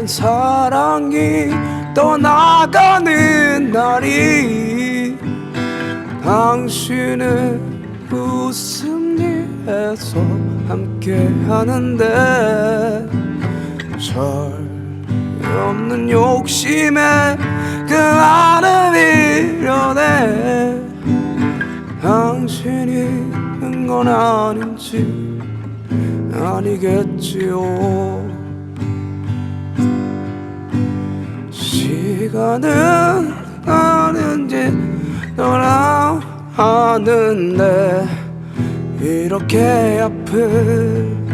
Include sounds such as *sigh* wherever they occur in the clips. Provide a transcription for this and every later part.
모든 사랑이 떠나가는 날이 당신의 웃음 뒤에서 함께 하는데 철이 없는 욕심에 그 안을 밀어내. 당신이 있는 건 아닌지 아니겠지요 시간은 가는지 돌아하는데 이렇게 아픈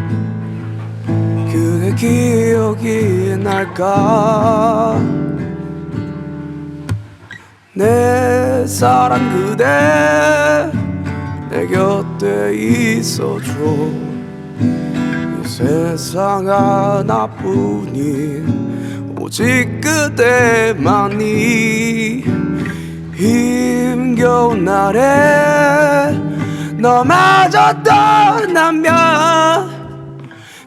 그의 기억이 날까? 내 사랑 그대 내 곁에 있어줘. 이 세상 하나뿐인 오직 그대만이 힘겨운 날에 너마저 떠나면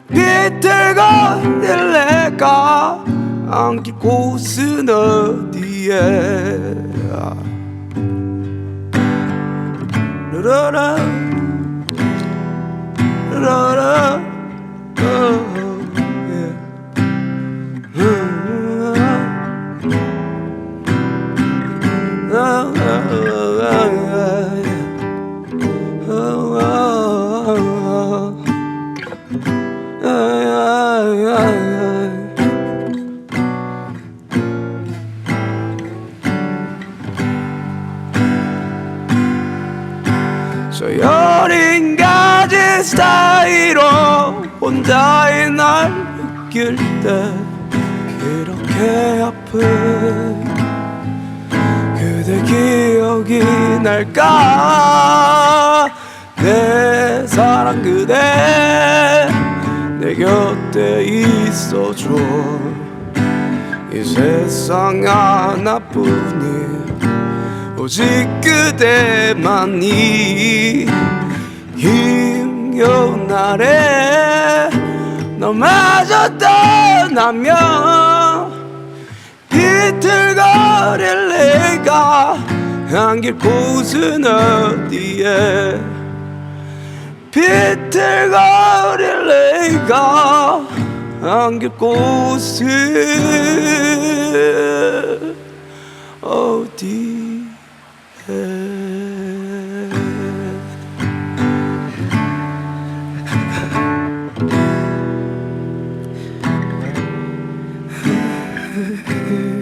비틀거릴 내가 안길 곳은 어디에? 라라 라 라라라 저 여린 가지 사이로 혼자인 날 느낄 때 이렇게 아픈 그대 기억이 날까? 내 사랑 그대 내 곁에 있어줘. 이 세상 하나뿐인 오직 그대만이 힘겨운 날에 너마저 떠나면 비틀거릴 내가 안길 곳은 어디에? 비틀거릴 내가 안길 곳은 어디에 Mm-hmm. *laughs*